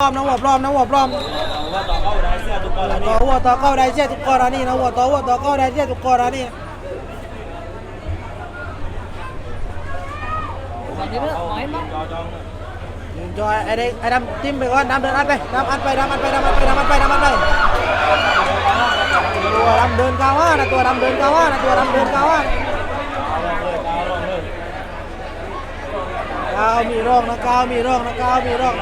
ปลอมนะหัวปลอมนะหัวปลอมว่าต่อเข้าได้เสื้อทุกคนแล้วต่นี่อหัวต่อเข้าได้เสียทุกกรณีนะหัวต่อหัวต่อเข้าได้เสียทุกกรณีเข้าจอจองยืนจอยไอ้เด็กไอ้ดำจิ้มไปก่อนดำเดินอัดไปดำอัดไปดำอัดไปดำอัดไปดำอัดไปดำอัดไปตัวดำเดินกาว่านะตัวดำเดินกาว่านะตัวดำเดินกาว่าเอาเลยกาวลงเลยกาวมีร่องนะกาวมีร่องนะกาวมีร่อง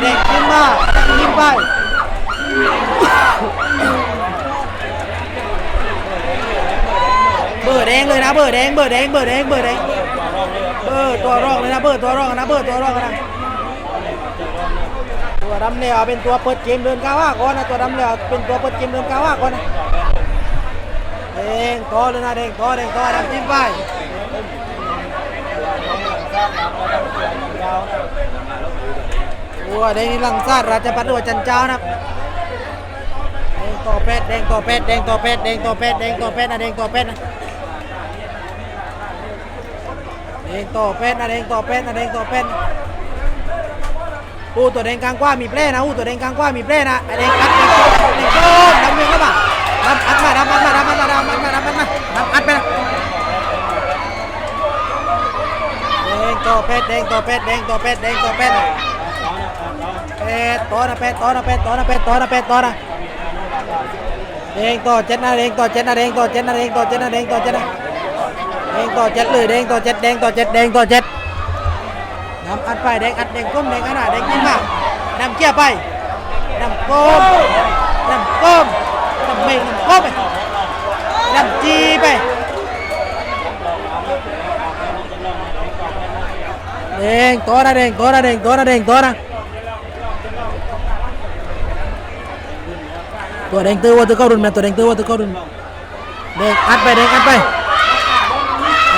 เด็กขึ้นมายิ้มไปเบอร์แดงเลยนะเบอร์แดงเบอร์แดงเบอร์แดงเบอร์แดงเบอร์ตัวรองเลยนะเบอร์ตัวรองนะเบอร์ตัวรองนะตัวดำเหลวเป็นตัวเปิดเกมเดินกาว่าก่อนนะตัวดำเหลวเป็นตัวเปิดเกมเดินกาว่าก่อนนะแดงต่อเลยนะแดงต่อแดงต่อดำจิ้มไป วัวแดงนี่ลังซาดราชพัฒน์วัวจันเจ้านะครับแดงต่อเป็ดแดงต่อเป็ดแดงต่อเป็ดแดงต่อเป็ดแดงต่อเป็ดนะแดงต่อเป็ดนะแดงต่อเป็ดนะแดงต่อเป็ดนะแดงต่อเป็ดอู้ตัวแดงกลางกว้ามีแปร่นะอู้ตัวแดงกลางกว้ามีแปร่นะไอ้แดงอัดแดงโตแดงโตดำเมืองแล้วป่ะดำอัดมาดำอัดมาดำอัดมาดำอัดมาดำอัดมาดำอัดไปนะแดงต่อเป็ดแดงต่อเป็ดแดงต่อเป็ดแดงต่อเป็ดนะ เป็ดต่อนะเป็ดต่อนะเป็ดต่อนะเป็ดต่อนะเป็ดต่อนะเด้งต่อเจ็ดนะเด้งต่อเจ็ดนะเด้งต่อเจ็ดนะเด้งต่อเจ็ดนะเด้งต่อเจ็ดนะเด้งต่อเจ็ดเลยเด้งต่อเจ็ดเด้งต่อเจ็ดเด้งต่อเจ็ดน้ำอัดไปเด้งอัดเด้งก้มเด้งอัดน่ะเด้งยิ้มมาน้ำเกี่ยไปน้ำก้มน้ำก้มน้ำเมงน้ำก้มไปน้ำจีไปเด้งต่อนะเด้งต่อนะเด้งต่อนะเด้งต่อนะ ตัวแดงตื้อว่าตัวเข้ารุนแมาตัวแดงตื้อว่าตัวเข้ารุนเด็กอัดไปเด็กอัดไป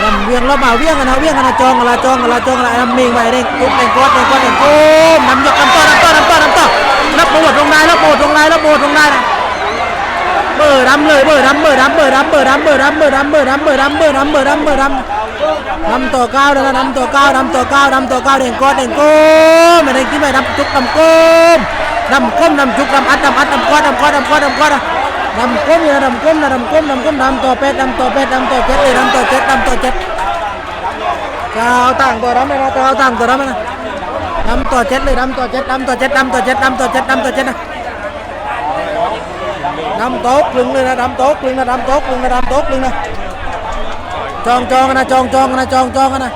รำเวียงรอบมาเวียงกันนะเวียงกันนะจองกันละจองกันละจองกันละรำมิงไปเด็กกุ๊บเด็กกอดเด็กกอดเด็กโก้นำยกนำต่อนำต่อนำต่อนำต่อนรับโบดลงได้รับโบดลงได้รับโบดลงได้นะเบอร์ดำเลยเบอร์ดำเบอร์ดำเบอร์ดำเบอร์ดำเบอร์ดำเบอร์ดำเบอร์ดำเบอร์ดำเบอร์ดำเบอร์ดำเบอร์ดำดำตัวเก้าเลยนะดำตัวเก้าดำตัวเก้าดำตัวเก้าเด็กกอดเด็กโก้ไม่ได้กินไม่ดำจุกดำโก้ ดำก้มดำจุกดำอัดดำอัดดำกอดดำกอดดำกอดดำกอดดำก้มอยู่นะดำก้มนะดำก้มดำก้มดำตัวเป็ดดำตัวเป็ดดำตัวเจ็ดเลยดำตัวเจ็ดดำตัวเจ็ดเจ้าต่างตัวดำเลยนะเจ้าต่างตัวดำนะดำตัวเจ็ดเลยดำตัวเจ็ดดำตัวเจ็ดดำตัวเจ็ดดำตัวเจ็ดดำตัวเจ็ดนะดำโต๊ะกลึงเลยนะดำโต๊ะกลึงนะดำโต๊ะกลึงนะดำโต๊ะกลึงนะจองจองกันนะจองจองกันนะจองจองกันนะ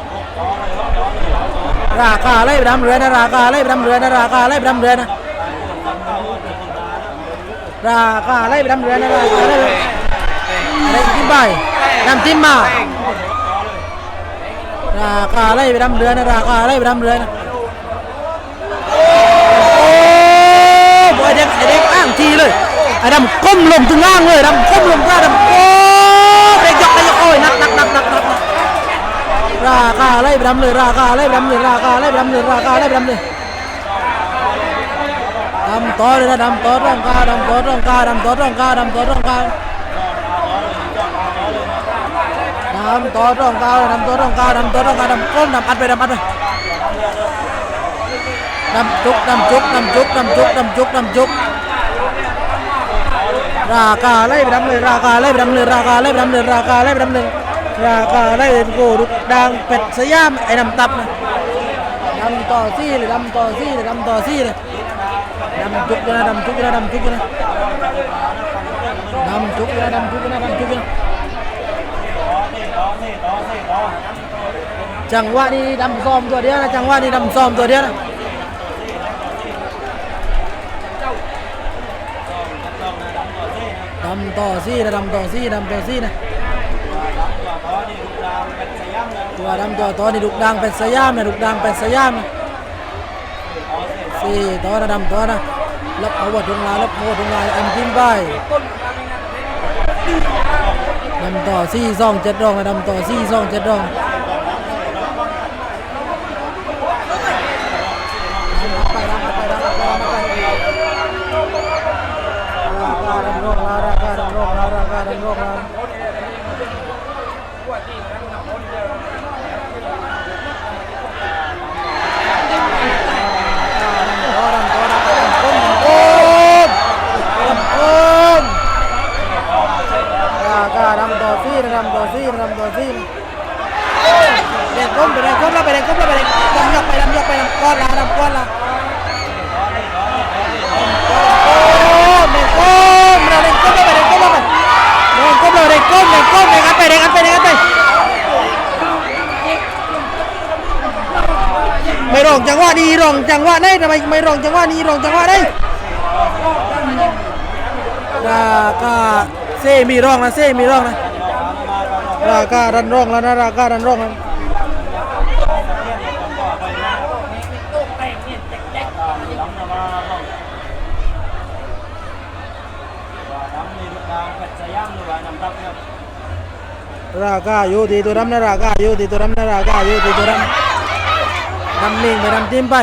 ราคาไรไปดำเรือนะราคาไรไปดำเรือนะราคาไรไปดำเรือนะ ราคาอะไรไปดำเรือนะราคาอะไรไปอะไรกินใบน้ำจิ้มมาราคาอะไรไปดำเรือนะราคาอะไรไปดำเรือนะโอ้บอยเด็กไอเด็กอ้างทีเลยไอ้ดำก้มลงถึงล่างเลยดำก้มลงล่างดำโอ้เด็กยกเด็กยกโอ้ยนักนักนักนักนักนักราคาอะไรไปดำเลยราคาอะไรไปดำเลยราคาอะไรไปดำเลยราคาอะไรไปดำเลยำต่อเลยนะดำต่อร่องกาดำต่อร่องกาดำต่อร่องกาดำต่อร่องกาดำต่อร่องกาดำต่อร่องกาดำต่อร่องกาดำก้มดำอัดไปดำอัดไปดำจุกดำจุกดำจุกดำจุกดำจุกดำจุกราคาไล่ไปดำเลยราคาไล่ไปดำเลยราคาไล่ไปดำเลยราคาไล่ไปดำเลยราคาไล่เป็นโกดุกดังเป็ดสยามไอ้ดำตับนะดำต่อซี่เลยดำต่อซี่เลยดำต่อซี่เลย đâm chút cho nó đâm chút cho nó đâm chút cho nó đâm chút cho nó đâm chút cho nó đâm chút cho nó chẳng qua đi đâm xòm rồi đấy chẳng qua đi đâm xòm rồi đấy đầm tỏ gì là đầm tỏ gì đầm tỏ gì này tua đầm tỏ to thì đục đang phải xây am này đục đang phải xây am này สี่ตัวนะดำตัวนะรับเอาวัดทงลารับเอาวัดทงลาอันกินไปดำต่อสี่ซองเจ็ดรองนะดำต่อสี่ซองเจ็ดรองไปดำไปดำไปดำไปราคาลาราคาลาราคาดำโรคลา ก็ไปเลยลำยอกไปลำยอกไปลำก้อนละลำก้อนละก้มเลยก้มเลยครับไปเลยครับไปเลยครับไปไม่รองจังหวะดีรองจังหวะได้ทำไมไม่รองจังหวะนี้รองจังหวะได้ลาก้าเซมีร่องนะเซมีร่องนะลาก้ารันร่องแล้วนะลาก้ารันร่องแล้ว ราคาอยู่ที่ตัวดำนะราคาอยู่ที่ตัวดำนะราคาอยู่ที่ตัวดำดำนิ่งไปดำจิ้มไป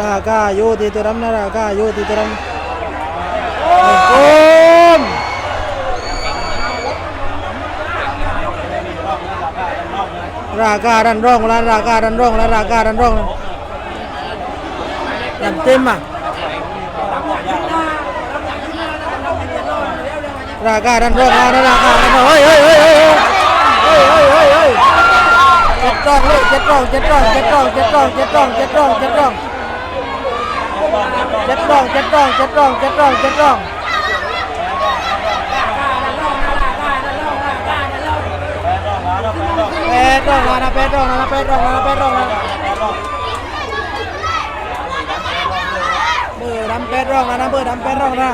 ราคาอยู่ที่ตัวดำนะราคาอยู่ที่ตัวดำโอ้โหราคาดันร่องแล้วราคาดันร่องแล้วราคาดันร่องแล้วดำเต็มอะ ราคาดันรองแล้วนราคาดันเฮ้ยเฮ้ยเฮ้ยเฮ้ยเฮ้ยเฮ้ยเฮ้ยเฮ้ยเจ็ดรองเลยเจ็ดรองเจ็ดรองเจ็ดรองเจ็ดรองเจ็ดรองเจ็ดรองเจ็ดรองเจ็ดรองเจ็ดรองเจ็ดรองเจ็ดรองเจ็ดรองแปดรองนะแปดรองนะแปดรองนะแปดรองแล้วเบอร์ดำแปดรองนะเบอร์ดำแปดรองนะ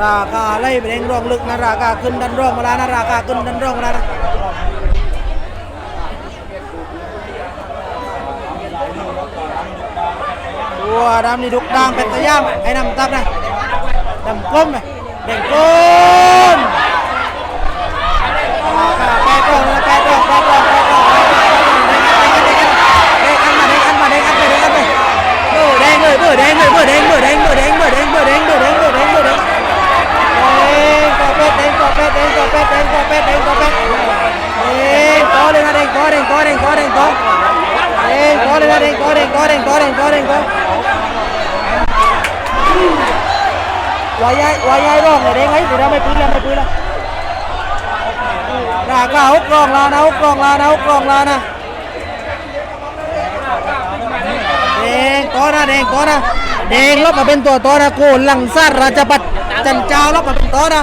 ราคาไล่ไปเองรองลึกนะราคาขึ้นดันร่องมาแล้วนะราคาขึ้นดันร่องมาแล้วนะตัวดำนี่ดุกดังเป็นตะย่ามไอ้น้ำตับนะดำก้มไหมเด่งก้ม Wayai, wayai dong, để đấy ngay, để ra mày cứ lên, mày cứ lên. Đà cả hút rong là nè, hút rong là nè, hút rong là nè. Đen, có nè, đen, có nè. Đen lóc mà bên tổ to nè, cô lằng sát ra chà bật, chân trao lóc mà bên to nè.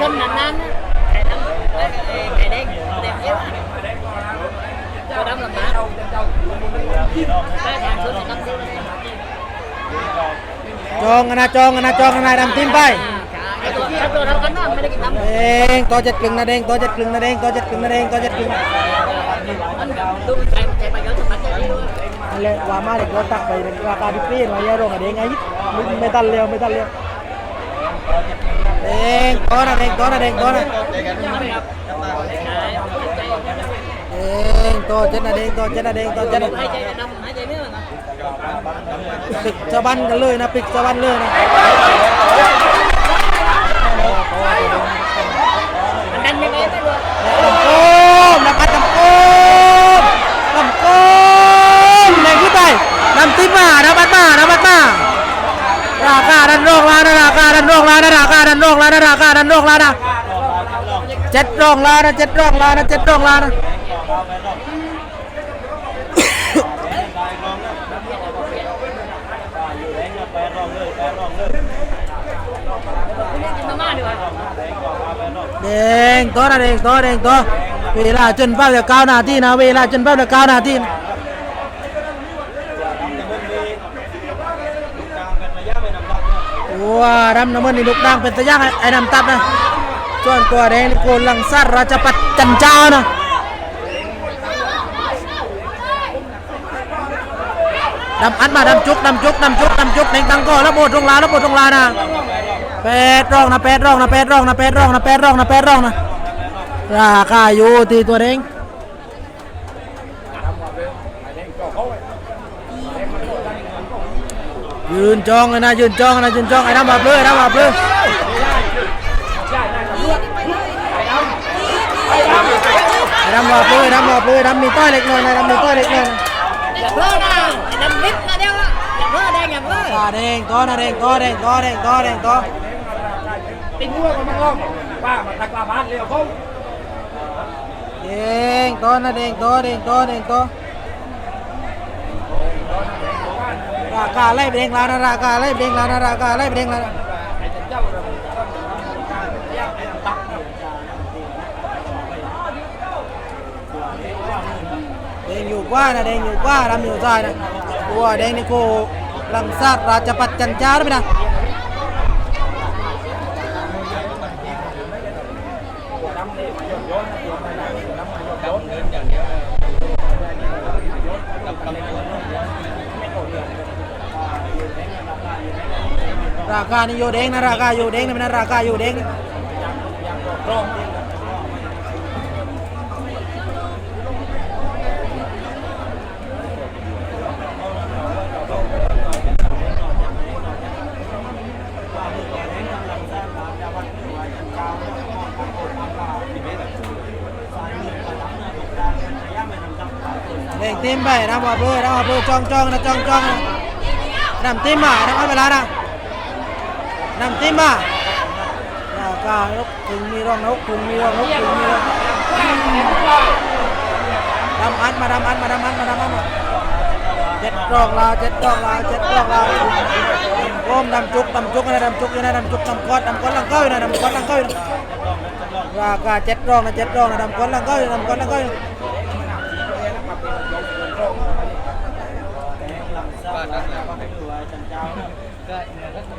ชนนั้นนั้นไก่น้ำไก่เด้งไก่เด้ง ลบมาเป็นตัวนะมาชนนั้นนั้นไดำไข่แดงแดงเยอะตัวดำหลับมาได้ทางจองกันนะจองกันนะจองกันนะดำทิ้มไปไอตัวไอตัวทำกันนั่นไม่ได้กินน้ำแดงตัวเจ็ดกลึงนะแดงตัวเจ็ดกลึงนะแดงตัวเจ็ดกลึงนะแดงตัวเจ็ดกลึงดูใจใจไปเยอะสุดมันจะดีด้วยนั่นแหละว่ามาเด็กเราตักไปราคาที่เปลี่ยนวายายร้องอะแดงไงไม่ตันเร็วไม่ตันเร็วแดงตัวนะแดงตัวนะแดงตัวนะ แดงตัวเจ็ดนะแดงตัวเจ็ดนะแดงตัวเจ็ดนะให้ใจดำให้ใจเนื้อนะปิกสะบันกันเลยนะปิกสะบันเลยนะมันดันยังไงไม่รู้ลำโก้มลำพัดลำโก้มลำโก้มแดงขึ้นไปลำติบมาน้ำบัดมาน้ำบัดมาราคาดันโรคลานะราคาดันโรคลานะราคาดันโรคลานะราคาดันโรคลานะเจ็ดโรคลานะเจ็ดโรคลานะเจ็ดโรคลานะ แดงตัวนะแดงตัวแดงตัวเวลาจนเป้าเดี๋ยวเก้านาทีนะเวลาจนเป้าเดี๋ยวเก้านาทีว้าดำน้ำมันนี่ลูกดังเป็นตะย่างไอ้น้ำตับนะส่วนตัวแดงโกนลังสัตว์ราชปัตจันเจ้านะ ดำอัดมาดำจุกดำจุกดำจุกดำจุกเน่งตังก็แล้วโบดรงลาแล้วโบดรงลานะแปดรองนะแปดร่องนะแปดร่องนะแปดร่องนะแปดร่องนะแปดร่องนะราคาอยู่ที่ตัวเองยืนจองเลยนะยืนจองนะยืนจองไอ้น้ำมาเพื่อไอ้น้ำมาเพื่อไอ้น้ำมาเพื่อไอ้น้ำมาเพื่อไอ้น้ำมีต้อยเล็กน้อยนะน้ำมีต้อยเล็กน้อยนะ nhầm lít là đeo ạ. Nhầm rất là đen nhầm rất là đen. To đen to đen to đen to đen to tính mua có không ba mà đặt là bán liệu không? Đen to là đen to đen to đen to ra cả lấy đen là ra cả lấy đen là ra cả lấy đen đen nhiều quá này đen nhiều quá làm nhiều dài này ว่าแดงอยู่กว่าดำอยู่ซ้ายนะตัวแดงนี่โกลังซาดราชปัตจันจาได้ไหมนะราคานี่โยเด้งนะราคาโยเด้งนะไม่นะราคาโยเด้งรอง เด้งติ้มไปนะว่าเพื่อนะว่าเพื่อจ้องจ้องนะจ้องจ้องนะนำติ้มมานะเอาเวลานะนำติ้มมาราคานกถึงมีร่องนกถึงมีร่องนกถึงมีร่องดำอัดมาดำอัดมาดำอัดมาดำอัดมาเจ็ดกรองลาวเจ็ดกรองลาวเจ็ดกรองลาวโอมดำจุกดำจุกนะดำจุกอยู่นะดำจุกดำก้อนดำก้อนลังก้อยนะดำก้อนลังก้อยู่นะราคาเจ็ดรองนะเจ็ดรองนะดำก้อนลังก้อยดำก้อนลังก้อย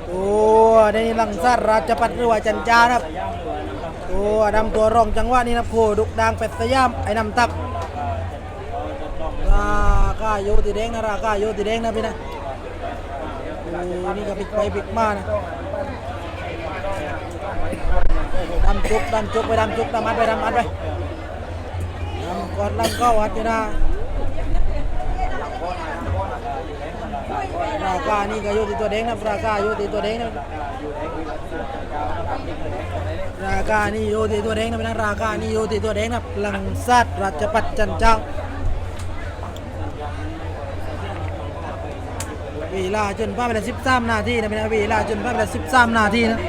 ตัวในลังซาราชปัตรวจันจาครับตัวดำตัวรองจังหวะนี้นะครับโคดุกดังเป็ดสยามไอ้นำตักราคาโยติเด้งนะราคาโยติเด้งนะพี่นะโอ้นี่ก็ปิกไปปิกมานะดำจุกดำจุกไปดำจุกดำอัดไปดำอัดไปดำกอดลังก็วัดอยู่นะราคานี่ก็โยติตัวเด้งนะราคาโยติตัวเด้งนะราคานี่โยติตัวแดงนะพี่นะราคานี่โยติตัวแดงนะพลังซัดราชปัตจันเจ้าเวลาจนป้าไปละสิบสามนาทีนะพี่นะเวลาจนป้าไปละสิบสามนาทีนะ